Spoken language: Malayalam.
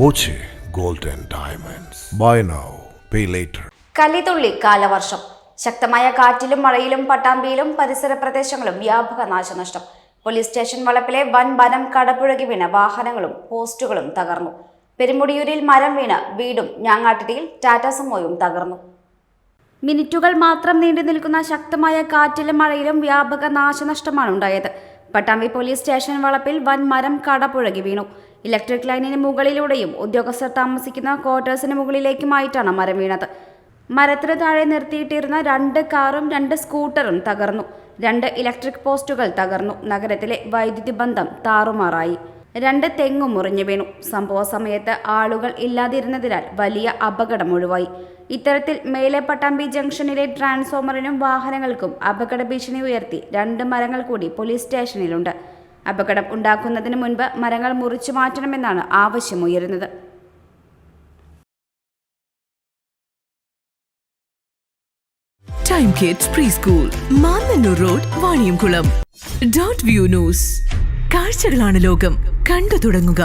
Boche golden diamonds. Buy now pay later. കലിതുള്ളി കാലവർഷം. ശക്തമായ കാറ്റിലും മഴയിലും പട്ടാമ്പിയിലും പരിസര പ്രദേശങ്ങളും വ്യാപക നാശനഷ്ടം. പോലീസ് സ്റ്റേഷൻ വളപ്പിലെ വൻ വനം കടപുഴകി വീണ വാഹനങ്ങളും പോസ്റ്റുകളും തകർന്നു. പെരുമുടിയൂരിൽ മരം വീണ് വീടും ഞാങ്ങാട്ടിരിയിൽ ടാറ്റ സുമോയും തകർന്നു. മിനിറ്റുകൾ മാത്രം നീണ്ടു നിൽക്കുന്ന ശക്തമായ കാറ്റിലും മഴയിലും വ്യാപക നാശനഷ്ടമാണ് ഉണ്ടായത്. പട്ടാമ്പി പോലീസ് സ്റ്റേഷൻ വളപ്പിൽ വൻ മരം കടപുഴകി വീണു. ഇലക്ട്രിക് ലൈനിന് മുകളിലൂടെയും ഉദ്യോഗസ്ഥർ താമസിക്കുന്ന ക്വാർട്ടേഴ്സിന് മുകളിലേക്കുമായിട്ടാണ് മരം വീണത്. മരത്തിന് താഴെ നിർത്തിയിട്ടിരുന്ന രണ്ട് കാറും രണ്ട് സ്കൂട്ടറും തകർന്നു. രണ്ട് ഇലക്ട്രിക് പോസ്റ്റുകൾ തകർന്നു. നഗരത്തിലെ വൈദ്യുതി ബന്ധം താറുമാറായി. രണ്ട് തെങ്ങും മുറിഞ്ഞു വീണു. സംഭവ സമയത്ത് ആളുകൾ ഇല്ലാതിരുന്നതിനാൽ വലിയ അപകടം ഒഴിവായി. ഇത്തരത്തിൽ മേലെ പട്ടാമ്പി ജംഗ്ഷനിലെ ട്രാൻസ്ഫോമറിനും വാഹനങ്ങൾക്കും അപകട ഭീഷണി ഉയർത്തി രണ്ട് മരങ്ങൾ കൂടി പോലീസ് സ്റ്റേഷനിലുണ്ട്. അപകടം ഉണ്ടാക്കുന്നതിന് മുൻപ് മരങ്ങൾ മുറിച്ചു മാറ്റണമെന്നാണ് ആവശ്യമുയരുന്നത് kids preschool Mannannur road Vaniyamkulam dot view news കാഴ്ചകളാണ് ലോകം. കണ്ടു തുടങ്ങുക.